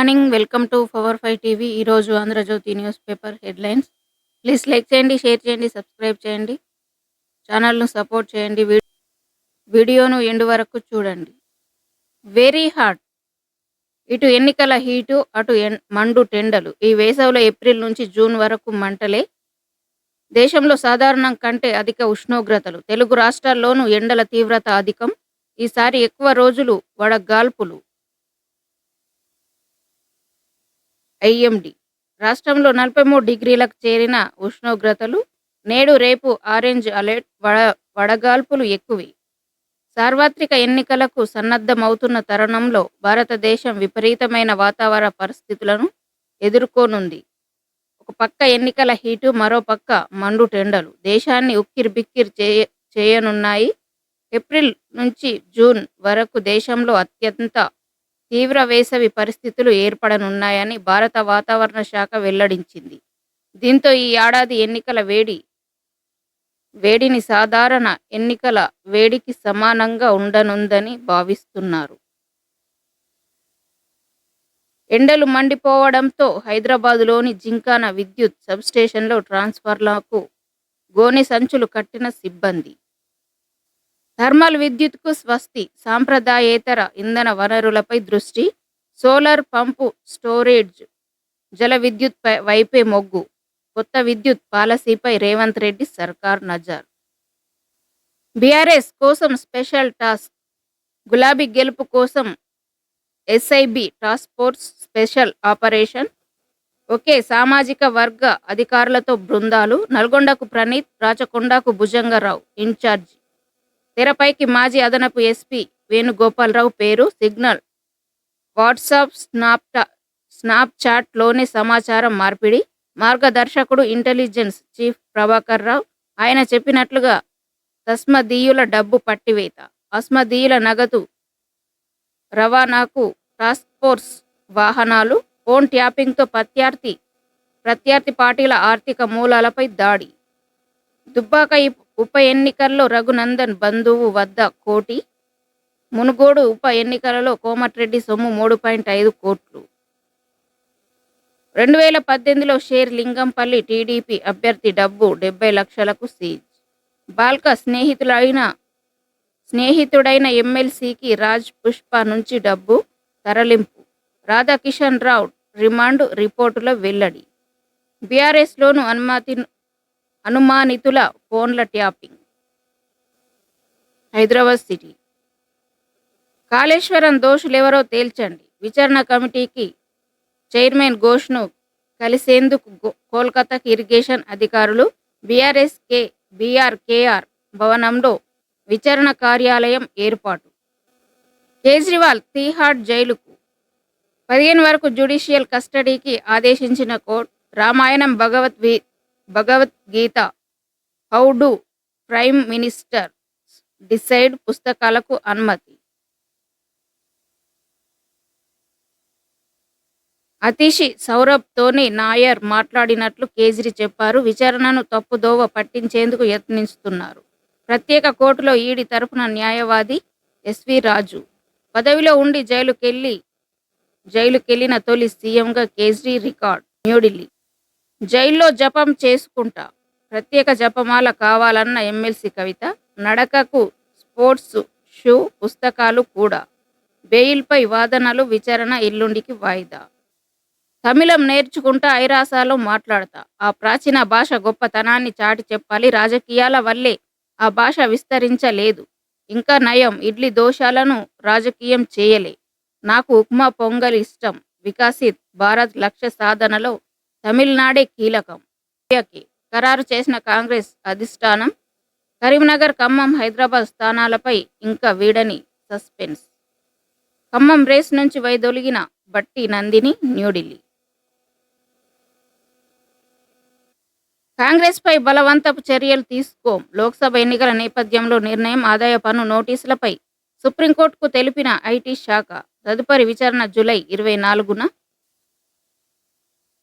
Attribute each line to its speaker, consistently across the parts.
Speaker 1: Morning welcome to power five TV. ఈరోజు Andhra Jyothy news paper headlines. Please like చేయండి share చేయండి subscribe చేయండి. ఛానల్ను సపోర్ట్ చేయండి. వీడియోను ఎండు వరకు చూడండి. Very hot. ఇటు ఎన్నికల హీటు అటు మండు టెండలు. ఈ వేసవిలో ఏప్రిల్ నుంచి జూన్ వరకు మంటలే. దేశంలో సాధారణం కంటే అధిక ఉష్ణోగ్రతలు. తెలుగు రాష్ట్రాల్లోనూ ఎండల తీవ్రత అధికం. ఈసారి ఎక్కువ రోజులు వడగాల్పులు. ఐఎండి. రాష్ట్రంలో నలభై మూడు డిగ్రీలకు చేరిన ఉష్ణోగ్రతలు నేడు రేపు ఆరెంజ్ అలర్ట్ వడ వడగాల్పులు ఎక్కువే. సార్వత్రిక ఎన్నికలకు సన్నద్ధమవుతున్న తరుణంలో భారతదేశం విపరీతమైన వాతావరణ పరిస్థితులను ఎదుర్కోనుంది. ఒక పక్క ఎన్నికల హీటు మరో పక్క మండు టెండలు. దేశాన్ని ఉక్కిరి బిక్కిరి చేయ చేయనున్నాయి. ఏప్రిల్ నుంచి జూన్ వరకు దేశంలో అత్యంత తీవ్ర వేసవి పరిస్థితులు ఏర్పడనున్నాయని భారత వాతావరణ శాఖ వెల్లడించింది. దీంతో ఈ ఏడాది ఎన్నికల వేడి వేడిని సాధారణ ఎన్నికల వేడికి సమానంగా ఉండనుందని భావిస్తున్నారు. ఎండలు మండిపోవడంతో హైదరాబాదులోని జింకాన విద్యుత్ సబ్స్టేషన్లో ట్రాన్స్ఫర్లకు గోనె సంచులు కట్టిన సిబ్బంది. థర్మల్ విద్యుత్కు స్వస్తి సాంప్రదాయేతర ఇంధన వనరులపై దృష్టి సోలార్ పంపు స్టోరేజ్ జల విద్యుత్ వైపే మొగ్గు కొత్త విద్యుత్ పాలసీపై రేవంత్ రెడ్డి సర్కార్ నజర్. బీఆర్ఎస్ కోసం స్పెషల్ టాస్క్ గులాబీ గెలుపు కోసం SIB task force special operation ఒకే సామాజిక వర్గ అధికారులతో బృందాలు నల్గొండకు ప్రణీత్ రాచకొండకు భుజంగరావు ఇన్ఛార్జి తెరపైకి మాజీ అదనపు ఎస్పీ వేణుగోపాలరావు పేరు సిగ్నల్ వాట్సాప్ స్నాప్టా స్నాప్ సమాచారం మార్పిడి. మార్గదర్శకుడు ఇంటెలిజెన్స్ చీఫ్ ప్రభాకర్ రావు. ఆయన చెప్పినట్లుగా తస్మదీయుల డబ్బు పట్టివేత. అస్మదీయుల నగదు రవాణాకు టాస్క్ ఫోర్స్ వాహనాలు ఫోన్ ట్యాపింగ్తో ప్రత్యర్థి ప్రత్యర్థి పార్టీల ఆర్థిక మూలాలపై దాడి. దుబ్బాక ఉప ఎన్నికల్లో రఘునందన్ బంధువు వద్ద కోటి మునుగోడు ఉప ఎన్నికలలో కోమటిరెడ్డి సొమ్ము మూడు పాయింట్ ఐదు కోట్లు. రెండు వేల పద్దెనిమిదిలో షేర్ లింగంపల్లి టీడీపీ అభ్యర్థి డబ్బు డెబ్బై లక్షలకు సీజ్. బాల్క స్నేహితులైన స్నేహితుడైన ఎమ్మెల్సీకి రాజ్ పుష్ప నుంచి డబ్బు తరలింపు. రాధాకిషన్ రావు రిమాండ్ రిపోర్టుల వెల్లడి. బీఆర్ఎస్లోను అనుమతి అనుమానితుల ఫోన్ల ట్యాపింగ్. హైదరాబాద్ సిటీ. కాళేశ్వరం దోషులెవరో తేల్చండి. విచారణ కమిటీకి చైర్మన్ ఘోష్ను కలిసేందుకు కోల్కతాకి ఇరిగేషన్ అధికారులు బీఆర్ఎస్కే బీఆర్కేఆర్ భవనంలో విచారణ కార్యాలయం ఏర్పాటు. కేజ్రీవాల్ తీహాడ్ జైలుకు. పదిహేను వరకు జ్యుడిషియల్ కస్టడీకి ఆదేశించిన court Ramayanam భగవద్వీ Bhagavad Gita. How do prime minister decide పుస్తకాలకు అనుమతి? అతిషి సౌరభ్తోని నాయర్ మాట్లాడినట్లు కేజ్రీ చెప్పారు. విచారణను తప్పుదోవ పట్టించేందుకు యత్నిస్తున్నారు. ప్రత్యేక కోర్టులో ఈడి తరపున న్యాయవాది ఎస్వి రాజు. పదవిలో ఉండి జైలుకెళ్ళి జైలుకెళ్ళిన తొలి సీఎంగా కేజ్రీ రికార్డ్ న్యూఢిల్లీ. జైల్లో జపం చేసుకుంటా. ప్రత్యేక జపమాల కావాలన్న ఎమ్మెల్సీ కవిత నడకకు స్పోర్ట్స్ షూ పుస్తకాలు కూడా. బెయిల్పై వాదనలు విచారణ ఎల్లుండికి వాయిదా. తమిళం నేర్చుకుంటా ఐరాసాలో మాట్లాడతా. ఆ ప్రాచీన భాష గొప్పతనాన్ని చాటి చెప్పాలి. రాజకీయాల వల్లే ఆ భాష విస్తరించలేదు. ఇంకా నయం ఇడ్లీ దోషాలను రాజకీయం చేయలే. నాకు ఉప్మా పొంగల్ ఇష్టం. వికాసిత్ భారత్ లక్ష్య సాధనలో తమిళనాడే కీలకం. ఇండియాకి ఖరారు చేసిన కాంగ్రెస్ అధిష్టానం కరీంనగర్ ఖమ్మం హైదరాబాద్ స్థానాలపై ఇంకా వీడని సస్పెన్స్. ఖమ్మం రేస్ నుంచి వైదొలిగిన బట్టి నందిని న్యూఢిల్లీ. కాంగ్రెస్పై బలవంతపు చర్యలు తీసుకోం. లోక్సభ ఎన్నికల నేపథ్యంలో నిర్ణయం ఆదాయ పన్ను నోటీసులపై సుప్రీంకోర్టుకు తెలిపిన ఐటీ శాఖ తదుపరి విచారణ జూలై ఇరవై నాలుగున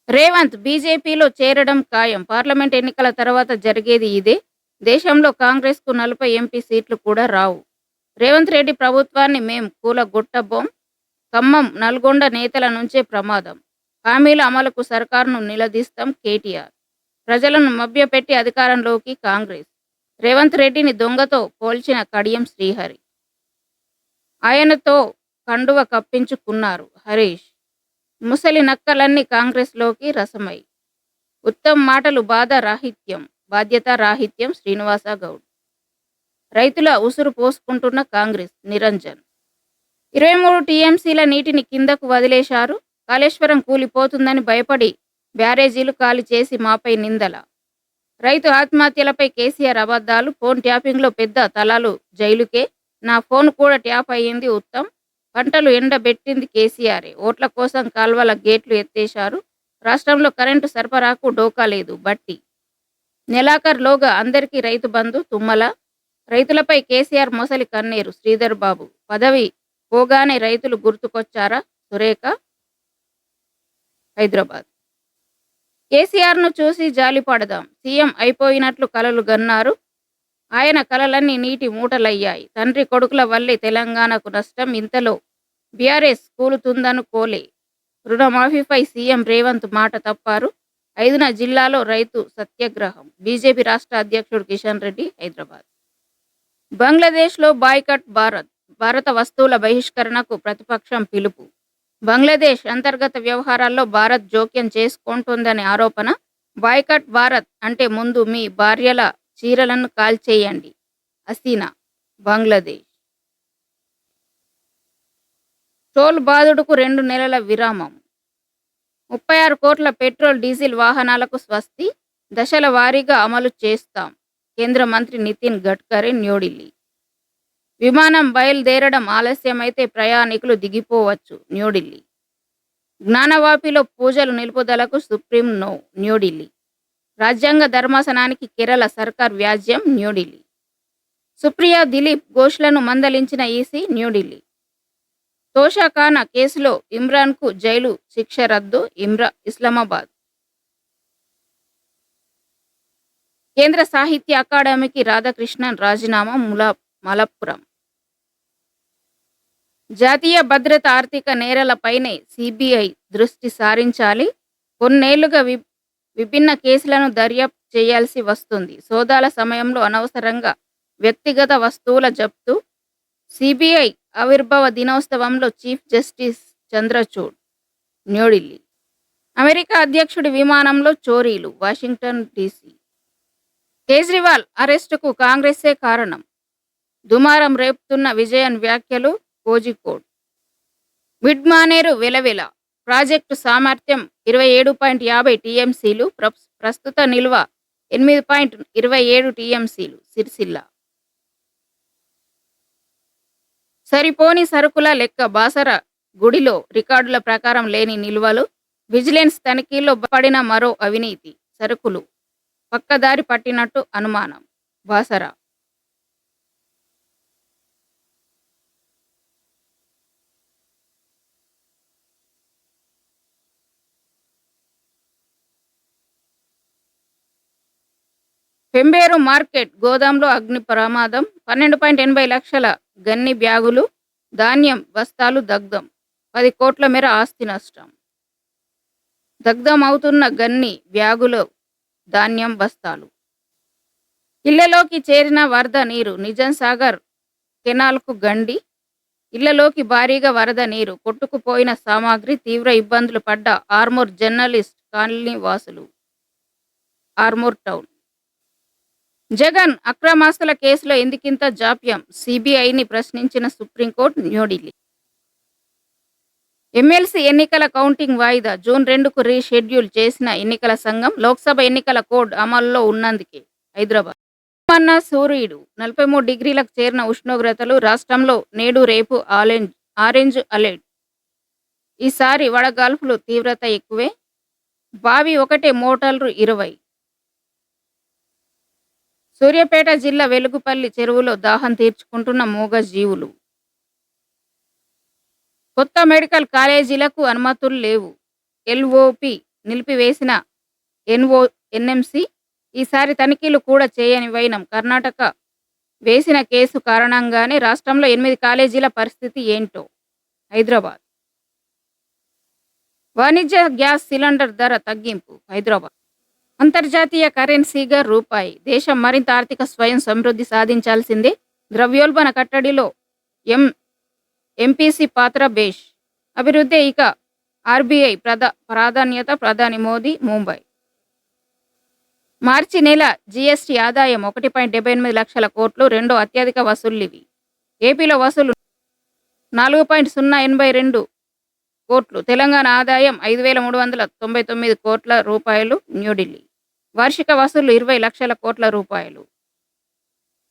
Speaker 1: రేవంత్ బీజేపీలో చేరడం ఖాయం. పార్లమెంట్ ఎన్నికల తర్వాత జరిగేది ఇదే. దేశంలో కాంగ్రెస్కు నలభై ఎంపీ సీట్లు కూడా రావు. రేవంత్ రెడ్డి ప్రభుత్వాన్ని మేం కూలగొట్టబోం. ఖమ్మం నల్గొండ నేతల నుంచే ప్రమాదం. హామీల అమలుకు సర్కారును నిలదీస్తాం కేటీఆర్. ప్రజలను మభ్యపెట్టి అధికారంలోకి కాంగ్రెస్. రేవంత్ రెడ్డిని దొంగతో పోల్చిన కడియం శ్రీహరి. ఆయనతో కండువ కప్పించుకున్నారు హరీష్. ముసలి నక్కలన్నీ కాంగ్రెస్లోకి రసమై. ఉత్తమ్ మాటలు బాధ రాహిత్యం బాధ్యత రాహిత్యం శ్రీనివాస గౌడ్. రైతుల ఉసురు పోసుకుంటున్న కాంగ్రెస్ నిరంజన్. ఇరవై మూడు టీఎంసీల నీటిని కిందకు వదిలేశారు. కాళేశ్వరం కూలిపోతుందని భయపడి బ్యారేజీలు ఖాళీ చేసి మాపై నిందల. రైతు ఆత్మహత్యలపై కేసీఆర్ అబద్ధాలు ఫోన్ ట్యాపింగ్లో పెద్ద తలాలు జైలుకే. నా ఫోన్ కూడా ట్యాప్ అయ్యింది ఉత్తమ్. పంటలు ఎండబెట్టింది కేసీఆరే. ఓట్ల కోసం కాల్వల గేట్లు ఎత్తేశారు. రాష్ట్రంలో కరెంటు సరఫరాకు డోకా లేదు. బట్టి నెలాఖరులోగా అందరికీ రైతు బంధు తుమ్మల. రైతులపై కేసీఆర్ మొసలి కన్నేరు. శ్రీధర్ బాబు పదవి పోగానే రైతులు గుర్తుకొచ్చారా? సురేఖ హైదరాబాద్. కేసీఆర్ను చూసి జాలిపడదాం. సీఎం అయిపోయినట్లు కలలు గన్నారు. ఆయన కలలన్నీ నీటి మూటలయ్యాయి. తండ్రి కొడుకుల వల్లే తెలంగాణకు నష్టం ఇంతలో బీఆర్ఎస్ కూలుతుందనుకోలే రుణమాఫీపై సీఎం రేవంత్ మాట తప్పారు. ఐదున జిల్లాలో రైతు సత్యాగ్రహం. బీజేపీ రాష్ట్ర అధ్యక్షుడు కిషన్ రెడ్డి హైదరాబాద్. బంగ్లాదేశ్లో బాయ్కట్ భారత్. భారత వస్తువుల బహిష్కరణకు ప్రతిపక్షం పిలుపు. బంగ్లాదేశ్ అంతర్గత వ్యవహారాల్లో భారత్ జోక్యం చేసుకుంటుందనే ఆరోపణ. బాయ్కట్ భారత్ అంటే ముందు మీ భార్యల చీరలను కాల్చేయండి. అసీనా బంగ్లాదేశ్. టోల్ బాధుడుకు రెండు నెలల విరామం. ముప్పై ఆరు కోట్ల పెట్రోల్ డీజిల్ వాహనాలకు స్వస్తి. దశల వారీగా అమలు చేస్తాం. కేంద్ర మంత్రి నితిన్ గడ్కరీ న్యూఢిల్లీ. విమానం బయలుదేరడం ఆలస్యమైతే ప్రయాణికులు దిగిపోవచ్చు న్యూఢిల్లీ. జ్ఞానవాపిలో పూజలు నిలుపుదలకు సుప్రీం నో న్యూఢిల్లీ. రాజ్యాంగ ధర్మాసనానికి కేరళ సర్కార్ వ్యాజ్యం న్యూఢిల్లీ. సుప్రియా దిలీప్ ఘోష్లను మందలించిన ఈసీ న్యూఢిల్లీ. తోషాఖానా కేసులో ఇమ్రాన్కు జైలు శిక్ష రద్దు ఇమ్రా ఇస్లామాబాద్. కేంద్ర సాహిత్య అకాడమీకి రాధాకృష్ణన్ రాజీనామా ములా మలప్పురం. జాతీయ భద్రత ఆర్థిక నేరాలపైనే సిబిఐ దృష్టి సారించాలి. కొన్నేళ్ళుగా వి విభిన్న కేసులను దర్యాప్తు చేయాల్సి వస్తుంది. సోదాల సమయంలో అనవసరంగా వ్యక్తిగత వస్తువుల జప్తు సిబిఐ ఆవిర్భావ దినోత్సవంలో chief justice Chandrachud New Delhi. America అధ్యక్షుడి విమానంలో చోరీలు వాషింగ్టన్ డీసీ. కేజ్రీవాల్ అరెస్టుకు కాంగ్రెసే కారణం. దుమారం రేపుతున్న విజయన్ వ్యాఖ్యలు కోజికోడ్. మిడ్ మానేరు వెలవెల ప్రాజెక్టు సామర్థ్యం ఇరవై ఏడు పాయింట్ యాభై టీఎంసీలు ప్రస్తుత నిల్వ ఎనిమిది పాయింట్ ఇరవై ఏడు టీఎంసీలు సిరిసిల్ల. సరిపోని సరుకుల లెక్క బాసర గుడిలో రికార్డుల ప్రకారం లేని నిల్వలు విజిలెన్స్ తనిఖీలో పడిన మరో అవినీతి సరుకులు పక్కదారి పట్టినట్టు అనుమానం బాసరా పెంబేరు మార్కెట్ గోదాంలో అగ్ని ప్రమాదం. పన్నెండు పాయింట్ ఎనభై లక్షల గన్ని బ్యాగులు ధాన్యం బస్తాలు దగ్ధం. పది కోట్ల మేర ఆస్తి నష్టం. దగ్ధం అవుతున్న గన్ని బ్యాగులు ధాన్యం బస్తాలు. ఇళ్ళలోకి చేరిన వరద నీరు నిజాం సాగర్ కెనాల్కు గండి. ఇళ్ళలోకి భారీగా వరద నీరు కొట్టుకుపోయిన సామాగ్రి తీవ్ర ఇబ్బందులు పడ్డ ఆర్మూర్ జర్నలిస్ట్ కాలనీ వాసులు ఆర్మూర్ టౌన్. జగన్ అక్రమాస్తుల కేసులో ఎందుకింత జాప్యం? సిబిఐని ప్రశ్నించిన సుప్రీంకోర్టు న్యూఢిల్లీ. ఎమ్మెల్సీ ఎన్నికల కౌంటింగ్ వాయిదా జూన్ రెండుకు రీషెడ్యూల్ చేసిన ఎన్నికల సంఘం లోక్సభ ఎన్నికల కోడ్ అమల్లో ఉన్నందుకే హైదరాబాద్. అన్న సూర్యుడు నలభై మూడు డిగ్రీలకు చేరిన ఉష్ణోగ్రతలు రాష్ట్రంలో నేడు రేపు ఆరెంజ్ ఆరెంజ్ అలర్ట్. ఈసారి వడగాల్పులు తీవ్రత ఎక్కువే. బావి ఒకటే మోటార్లు ఇరవై. సూర్యాపేట జిల్లా వెలుగుపల్లి చెరువులో దాహం తీర్చుకుంటున్న మూగ జీవులు. కొత్త మెడికల్ కాలేజీలకు అనుమతులు లేవు. ఎల్ఓపి నిలిపివేసిన ఎన్ఓ ఎన్ఎంసి ఈసారి తనిఖీలు కూడా చేయని వైనం కర్ణాటక వేసిన కేసు కారణంగానే రాష్ట్రంలో ఎనిమిది కాలేజీల పరిస్థితి ఏంటో హైదరాబాద్. వాణిజ్య గ్యాస్ సిలిండర్ ధర తగ్గింపు హైదరాబాద్. అంతర్జాతీయ కరెన్సీగా రూపాయి. దేశం మరింత ఆర్థిక స్వయం సమృద్ధి సాధించాల్సిందే. ద్రవ్యోల్బణ కట్టడిలో ఎం ఎంపీసీ పాత్ర బేష్. అభివృద్ధి ఇక ఆర్బీఐ ప్రధా ప్రాధాన్యత ప్రధాని మోదీ ముంబై. మార్చి నెల జీఎస్టీ ఆదాయం ఒకటి పాయింట్ డెబ్బై ఎనిమిది లక్షల కోట్లు రెండో అత్యధిక వసూళ్ళు ఇవి ఏపీలో వసూలు నాలుగు పాయింట్ సున్నా ఎనభై రెండు కోట్లు. తెలంగాణ ఆదాయం ఐదు వేల మూడు వందల తొంభై తొమ్మిది కోట్ల రూపాయలు న్యూఢిల్లీ. వార్షిక వసూళ్ళు ఇరవై లక్షల కోట్ల రూపాయలు.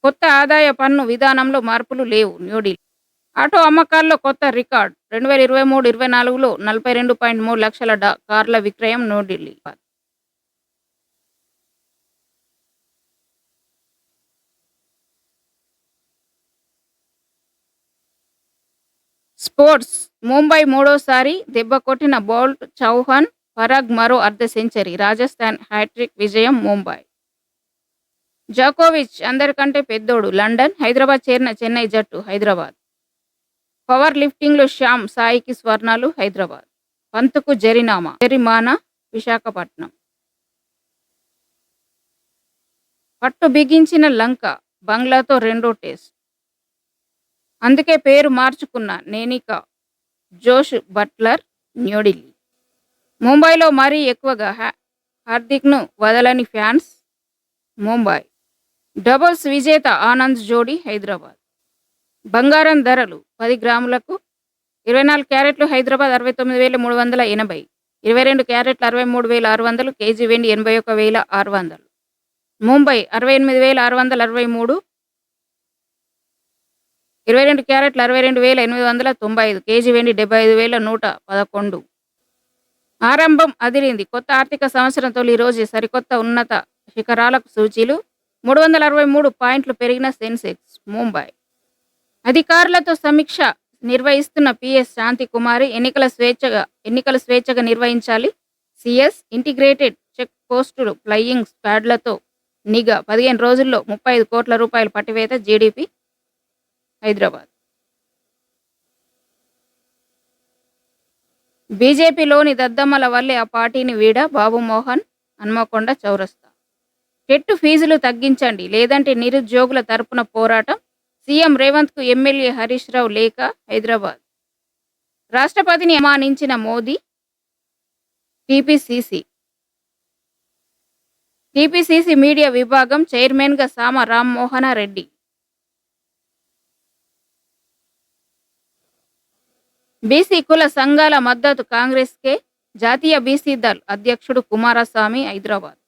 Speaker 1: కొత్త ఆదాయ పన్ను విధానంలో మార్పులు లేవు న్యూఢిల్లీ ఆటో అమ్మకాల్లో కొత్త రికార్డ్. రెండు వేల ఇరవై మూడు ఇరవై నాలుగులో నలభై రెండు పాయింట్ మూడు లక్షల కార్ల విక్రయం న్యూఢిల్లీ స్పోర్ట్స్. ముంబై మూడోసారి దెబ్బ కొట్టిన బోల్ట్ చౌహాన్ పరాగ్ మరో అర్ధ సెంచరీ. రాజస్థాన్ హ్యాట్రిక్ విజయం ముంబై. జాకోవిచ్ అందరికంటే పెద్దోడు. లండన్ హైదరాబాద్ చేరిన చెన్నై జట్టు హైదరాబాద్. పవర్ లిఫ్టింగ్లో శ్యామ్ సాయికి స్వర్ణాలు హైదరాబాద్. పంతుకు జరినామా. జరిమానా విశాఖపట్నం. పట్టు బిగించిన లంక బంగ్లాతో రెండో టెస్ట్. అందుకే పేరు మార్చుకున్న నేనిక జోష్ బట్లర్ న్యూఢిల్లీ. ముంబైలో మరీ ఎక్కువగా హార్దిక్ను వదలని ఫ్యాన్స్ ముంబై. డబుల్స్ విజేత ఆనంద్ జోడీ హైదరాబాద్. బంగారం ధరలు పది గ్రాములకు ఇరవై నాలుగు క్యారెట్లు హైదరాబాద్ అరవై తొమ్మిది వేల మూడు వందల ఎనభై. ఇరవై రెండు క్యారెట్లు అరవై మూడు వేల ఆరు వందలు కేజీ వెండి ఎనభై ఒక వేల ఆరు వందలు. ముంబై అరవై ఎనిమిది వేల ఆరు వందల అరవై మూడు. ఇరవై రెండు క్యారెట్లు అరవై రెండు వేల ఎనిమిది వందల తొంభై ఐదు కేజీ వెండి డెబ్బై ఐదు వేల నూట పదకొండు. ఆరంభం అదిరింది. కొత్త ఆర్థిక సంవత్సరం తొలి రోజు సరికొత్త ఉన్నత శిఖరాలకు సూచీలు. మూడు వందల అరవై మూడు పాయింట్లు పెరిగిన సెన్సెక్స్ ముంబై. అధికారులతో సమీక్ష నిర్వహిస్తున్న పిఎస్ శాంతి కుమారి ఎన్నికల స్వేచ్ఛగా ఎన్నికల స్వేచ్ఛగా నిర్వహించాలి. సిఎస్ ఇంటిగ్రేటెడ్ చెక్ పోస్టులు ఫ్లయింగ్ స్క్వాడ్లతో నిఘా. పదిహేను రోజుల్లో ముప్పై ఐదు కోట్ల రూపాయల పట్టివేత జీడిపి హైదరాబాద్. బీజేపీలోని దద్దమ్మల వల్లే ఆ పార్టీని వీడ బాబు మోహన్ హన్మకొండ చౌరస్తా. టెట్టు ఫీజులు తగ్గించండి లేదంటే నిరుద్యోగుల తరపున పోరాటం. సీఎం రేవంత్కు ఎమ్మెల్యే హరీష్ రావు లేఖ హైదరాబాద్. రాష్ట్రపతిని అమానించిన మోదీ టీపీసీసీ. టీపీసీసీ మీడియా విభాగం చైర్మన్గా సామ రామ్మోహన రెడ్డి బీసీ కుల సంఘాల మద్దతు కాంగ్రెస్కే జాతీయ బీసీ దళ్ అధ్యక్షుడు కుమారస్వామి హైదరాబాద్.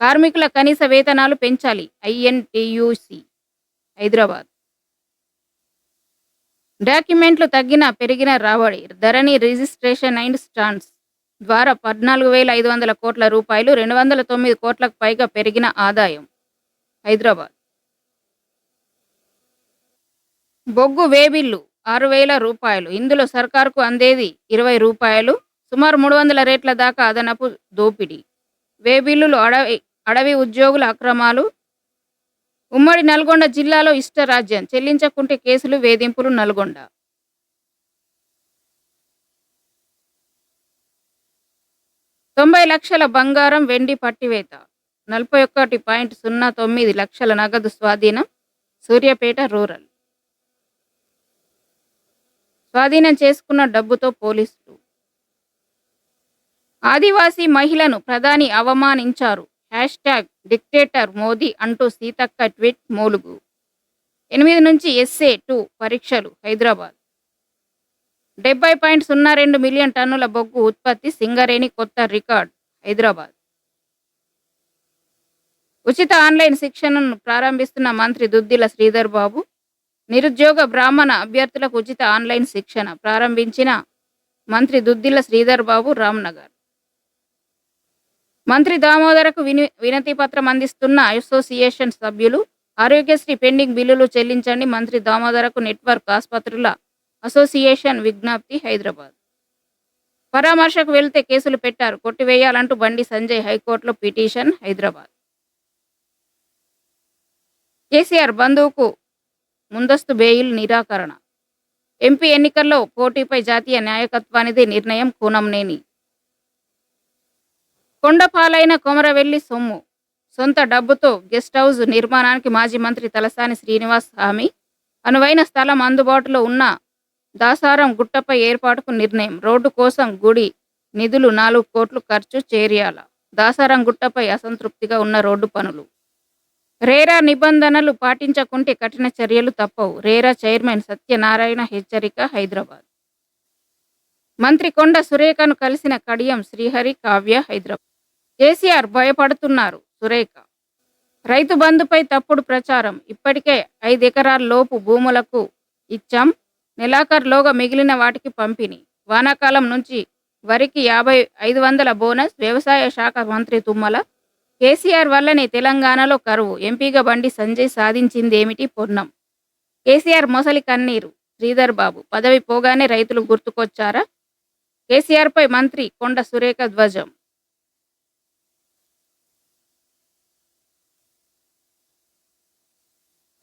Speaker 1: కార్మికుల కనీస వేతనాలు పెంచాలి ఐఎన్టీయూసి హైదరాబాద్. డాక్యుమెంట్లు తగ్గిన పెరిగిన రాబడి ధరణి రిజిస్ట్రేషన్ అండ్ స్టాండ్స్ ద్వారా పద్నాలుగు వేల ఐదు వందల కోట్ల రూపాయలు రెండు వందల తొమ్మిది కోట్లకు పైగా పెరిగిన ఆదాయం హైదరాబాద్. బొగ్గు వేబిల్లు ఆరు వేల రూపాయలు. ఇందులో సర్కారుకు అందేది ఇరవై రూపాయలు. సుమారు మూడు వందల రేట్ల దాకా అదనపు దోపిడీ. వేబిల్లులు అడవి అడవి ఉద్యోగుల అక్రమాలు. ఉమ్మడి నల్గొండ జిల్లాలో ఇష్టరాజ్యం చెల్లించకుంటే కేసులు వేధింపులు నల్గొండ. తొంభై లక్షల బంగారం వెండి పట్టివేత. నలభై ఒకటి పాయింట్ సున్నా తొమ్మిది లక్షల నగదు స్వాధీనం. సూర్యాపేట రూరల్. స్వాధీనం చేసుకున్న డబ్బుతో పోలీసులు. ఆదివాసీ మహిళను ప్రధాని అవమానించారు. హ్యాష్ ట్యాగ్ డిక్టేటర్ మోదీ అంటూ సీతక్క ట్వీట్ మూలుగు. ఎనిమిది నుంచి ఎస్ఏ టూ పరీక్షలు హైదరాబాద్. డెబ్బై పాయింట్ సున్నా రెండు మిలియన్ టన్నుల బొగ్గు ఉత్పత్తి సింగరేణి కొత్త రికార్డ్ హైదరాబాద్. ఉచిత ఆన్లైన్ శిక్షణను ప్రారంభిస్తున్న మంత్రి దుద్దిల శ్రీధర్ బాబు నిరుద్యోగ బ్రాహ్మణ అభ్యర్థులకు ఉచిత ఆన్లైన్ శిక్షణ ప్రారంభించిన మంత్రి దుద్దిల శ్రీధర్ బాబు రామ్నగర్. మంత్రి దామోదరకు విని వినతి పత్రం అందిస్తున్న అసోసియేషన్ సభ్యులు ఆరోగ్యశ్రీ పెండింగ్ బిల్లులు చెల్లించండి మంత్రి దామోదరకు నెట్వర్క్ ఆసుపత్రుల అసోసియేషన్ విజ్ఞప్తి హైదరాబాద్. పరామర్శకు వెళ్తే కేసులు పెట్టారు కొట్టివేయాలంటూ బండి సంజయ్ హైకోర్టులో పిటిషన్ హైదరాబాద్. కేసీఆర్ బంధువుకు ముందస్తు బెయిల్ నిరాకరణ. ఎంపీ ఎన్నికల్లో పోటీపై జాతీయ నాయకత్వానిది నిర్ణయం కూనంనేని. కొండపాలైన కొమరవెల్లి సొమ్ము. సొంత డబ్బుతో గెస్ట్ హౌస్ నిర్మాణానికి మాజీ మంత్రి తలసాని శ్రీనివాస్ హామీ. అనువైన స్థలం అందుబాటులో ఉన్న దాసారం గుట్టపై ఏర్పాటుకు నిర్ణయం. రోడ్డు కోసం గుడి నిధులు నాలుగు కోట్లు ఖర్చు చేర్యాల. దాసారం గుట్టపై అసంతృప్తిగా ఉన్న రోడ్డు పనులు. రేరా నిబంధనలు పాటించకుంటే కఠిన చర్యలు తప్పవు. రేరా చైర్మన్ సత్యనారాయణ హెచ్చరిక హైదరాబాద్. మంత్రి కొండ సురేఖను కలిసిన కడియం శ్రీహరి కావ్య హైదరాబాద్. కేసీఆర్ భయపడుతున్నారు సురేఖ. రైతు బంధుపై తప్పుడు ప్రచారం. ఇప్పటికే ఐదు ఎకరాల లోపు భూములకు ఇచ్చాం. నెలాఖరులోగా మిగిలిన వాటికి పంపిణీ. వానాకాలం నుంచి వరికి యాభై ఐదు వందల బోనస్ వ్యవసాయ శాఖ మంత్రి తుమ్మల కేసీఆర్ వల్లనే తెలంగాణలో కరువు. ఎంపీగా బండి సంజయ్ సాధించిందేమిటి పొన్నం కేసీఆర్ మొసలి కన్నీరు. శ్రీధర్ బాబు పదవి పోగానే రైతులు గుర్తుకొచ్చారా? కేసీఆర్పై మంత్రి కొండ సురేఖ ధ్వజం.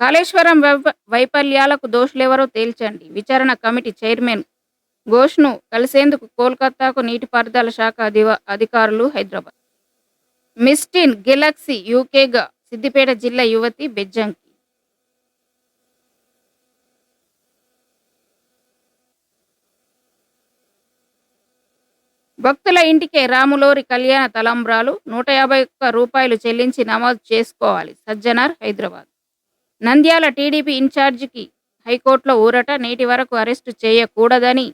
Speaker 1: కాళేశ్వరం వైఫల్యాలకు దోషులెవరో తేల్చండి. విచారణ కమిటీ చైర్మన్ ఘోష్ను కలిసేందుకు కోల్కతాకు నీటిపారుదల శాఖ అధివ- అధికారులు హైదరాబాద్. మిస్టిన్ గెలాక్సీ యూకేగా సిద్దిపేట జిల్లా యువతి బెజ్జంకి. భక్తుల ఇంటికే రాములోరి కళ్యాణ తలంబ్రాలు. నూట యాభై ఒక్క రూపాయలు చెల్లించి నమోదు చేసుకోవాలి. సజ్జనార్ హైదరాబాద్. నంద్యాల టీడీపీ ఇన్ఛార్జికి హైకోర్టులో ఊరట. నేటి వరకు అరెస్టు చేయకూడదని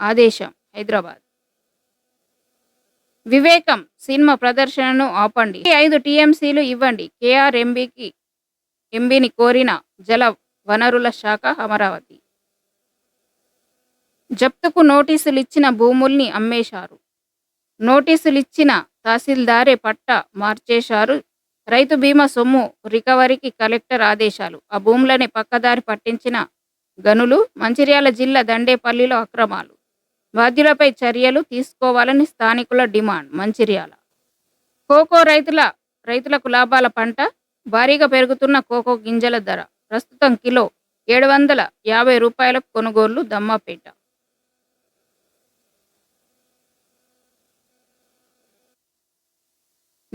Speaker 1: ఆదేశం హైదరాబాద్. వివేకం సినిమా ప్రదర్శనను ఆపండి. ఐదు టీఎంసీలు ఇవ్వండి. కేఆర్ ఎంబీకి ఎంబీని కోరిన జల వనరుల శాఖ అమరావతి. జప్తుకు నోటీసులు ఇచ్చిన భూముల్ని అమ్మేశారు. నోటీసులు ఇచ్చిన తహసీల్దారే పట్ట మార్చేశారు. రైతు బీమా సొమ్ము రికవరీకి కలెక్టర్ ఆదేశాలు. ఆ భూములని పక్కదారి పట్టించిన గనులు మంచిర్యాల జిల్లా దండేపల్లిలో అక్రమాలు. బాధ్యులపై చర్యలు తీసుకోవాలని స్థానికుల డిమాండ్ మంచిర్యాల. కోకో రైతుల రైతులకు లాభాల పంట భారీగా పెరుగుతున్న కోకో గింజల ధర. ప్రస్తుతం కిలో ఏడు వందల యాభై రూపాయలకు కొనుగోళ్ళు దమ్మాపేట.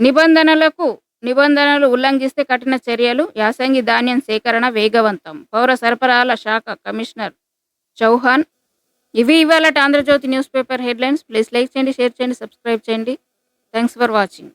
Speaker 1: నిబంధనలకు నిబంధనలు ఉల్లంఘిస్తే కఠిన చర్యలు యాసంగి ధాన్యం సేకరణ వేగవంతం. పౌర సరఫరాల శాఖ కమిషనర్ చౌహాన్ ఇవి ఇవాళ Andhra Jyothy news paper headlines. Please like చేయండి షేర్ చేయండి సబ్స్క్రైబ్ చేయండి. Thanks for watching.